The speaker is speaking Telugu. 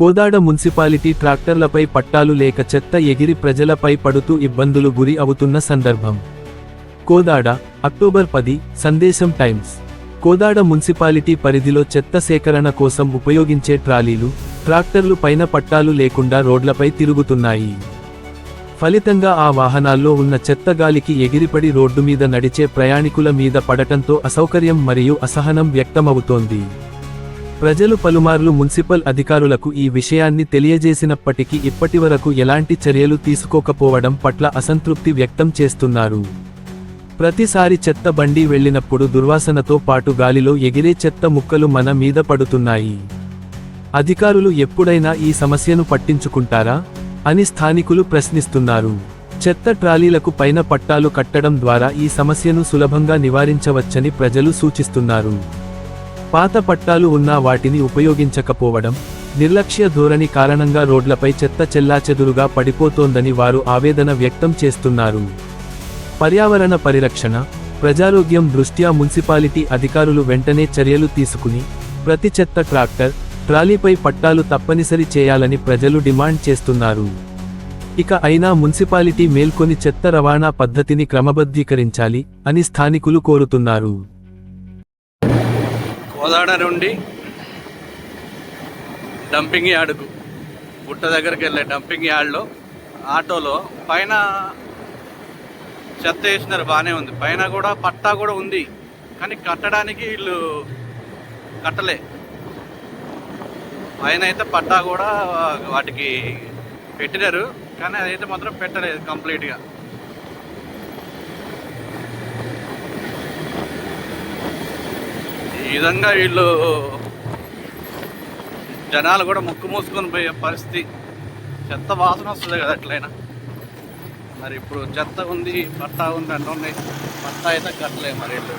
కోదాడ మున్సిపాలిటీ ట్రాక్టర్లపై పట్టాలు లేక చెత్త ఎగిరి ప్రజలపై పడుతూ ఇబ్బందులు గురి అవుతున్న సందర్భం. కోదాడ అక్టోబర్ పది సందేశం టైమ్స్. కోదాడ మున్సిపాలిటీ పరిధిలో చెత్త సేకరణ కోసం ఉపయోగించే ట్రాలీలు ట్రాక్టర్లు పైన పట్టాలు లేకుండా రోడ్లపై తిరుగుతున్నాయి. ఫలితంగా ఆ వాహనాల్లో ఉన్న చెత్త గాలికి ఎగిరిపడి రోడ్డు మీద నడిచే ప్రయాణికుల మీద పడటంతో అసౌకర్యం మరియు అసహనం వ్యక్తమవుతోంది. ప్రజలు పలుమార్లు మున్సిపల్ అధికారులకు ఈ విషయాన్ని తెలియజేసినప్పటికీ ఇప్పటివరకు ఎలాంటి చర్యలు తీసుకోకపోవడం పట్ల అసంతృప్తి వ్యక్తం చేస్తున్నారు. ప్రతిసారి చెత్త బండి వెళ్ళినప్పుడు దుర్వాసనతో పాటు గాలిలో ఎగిరే చెత్త ముక్కలు మన మీద పడుతున్నాయి. అధికారులు ఎప్పుడైనా ఈ సమస్యను పట్టించుకుంటారా? అని స్థానికులు ప్రశ్నిస్తున్నారు. చెత్త ట్రాలీలకు పైన పట్టాలు కట్టడం ద్వారా ఈ సమస్యను సులభంగా నివారించవచ్చని ప్రజలు సూచిస్తున్నారు. పాత పట్టాలు ఉన్నా వాటిని ఉపయోగించకపోవడం నిర్లక్ష్య ధోరణి కారణంగా రోడ్లపై చెత్త చెల్లాచెదురుగా పడిపోతోందని వారు ఆవేదన వ్యక్తం చేస్తున్నారు. పర్యావరణ పరిరక్షణ ప్రజారోగ్యం దృష్ట్యా మున్సిపాలిటీ అధికారులు వెంటనే చర్యలు తీసుకుని ప్రతి చెత్త ట్రాక్టర్ ట్రాలీపై పట్టాలు తప్పనిసరి చేయాలని ప్రజలు డిమాండ్ చేస్తున్నారు. ఇక అయినా మున్సిపాలిటీ మేల్కొని చెత్త రవాణా పద్ధతిని క్రమబద్ధీకరించాలి అని స్థానికులు కోరుతున్నారు. కోదాడ నుండి డంపింగ్ యార్డుకు గుట్ట దగ్గరికి వెళ్ళే డంపింగ్ యార్డ్లో ఆటోలో పైన చెత్త వేసినారు బాగానే ఉంది. పైన కూడా పట్టా కూడా ఉంది. కానీ కట్టడానికి వీళ్ళు కట్టలే. పైన అయితే పట్టా కూడా వాటికి పెట్టినారు కానీ అదైతే మాత్రం పెట్టలేదు కంప్లీట్గా ఈ విధంగా వీళ్ళు జనాలు కూడా ముక్కు మూసుకొని పోయే పరిస్థితి. చెత్త వాసన వస్తుంది కదా ఎట్లయినా. మరి ఇప్పుడు చెత్త ఉంది పట్టా ఉంది అంటున్నాయి. ఉన్నాయి పట్టా అయితే కట్టలేదు మరి వీళ్ళు.